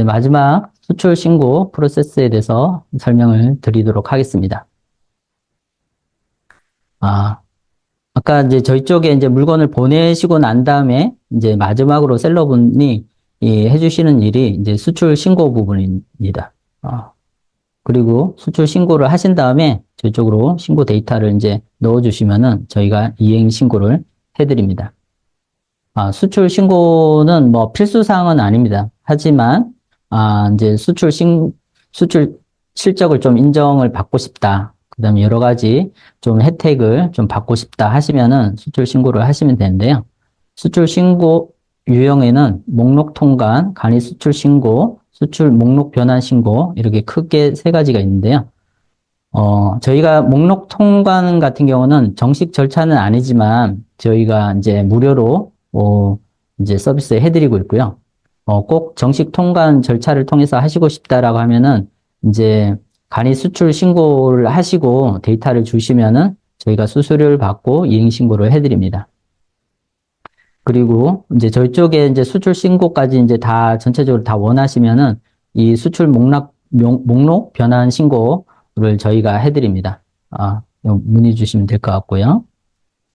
이제 마지막 수출 신고 프로세스에 대해서 설명을 드리도록 하겠습니다. 아, 아까 이제 저희 쪽에 이제 물건을 보내시고 난 다음에 이제 마지막으로 셀러분이 이 해주시는 일이 이제 수출 신고 부분입니다. 아, 그리고 수출 신고를 하신 다음에 저희 쪽으로 신고 데이터를 이제 넣어주시면은 저희가 이행 신고를 해드립니다. 아, 수출 신고는 뭐 필수 사항은 아닙니다. 하지만 아, 이제 수출 신 수출 실적을 좀 인정을 받고 싶다. 그 다음에 여러 가지 좀 혜택을 좀 받고 싶다 하시면은 수출 신고를 하시면 되는데요. 수출 신고 유형에는 목록 통관, 간이 수출 신고, 수출 목록 변환 신고 이렇게 크게 세 가지가 있는데요. 어, 저희가 목록 통관 같은 경우는 정식 절차는 아니지만 저희가 이제 무료로 어, 이제 서비스 해드리고 있고요. 어, 꼭 정식 통관 절차를 통해서 하시고 싶다라고 하면은 이제 간이 수출 신고를 하시고 데이터를 주시면은 저희가 수수료를 받고 이행 신고를 해드립니다. 그리고 이제 저희 쪽에 이제 수출 신고까지 이제 다 전체적으로 다 원하시면은 이 수출 목록 명- 목록 변환 신고를 저희가 해드립니다. 아, 문의 주시면 될 것 같고요.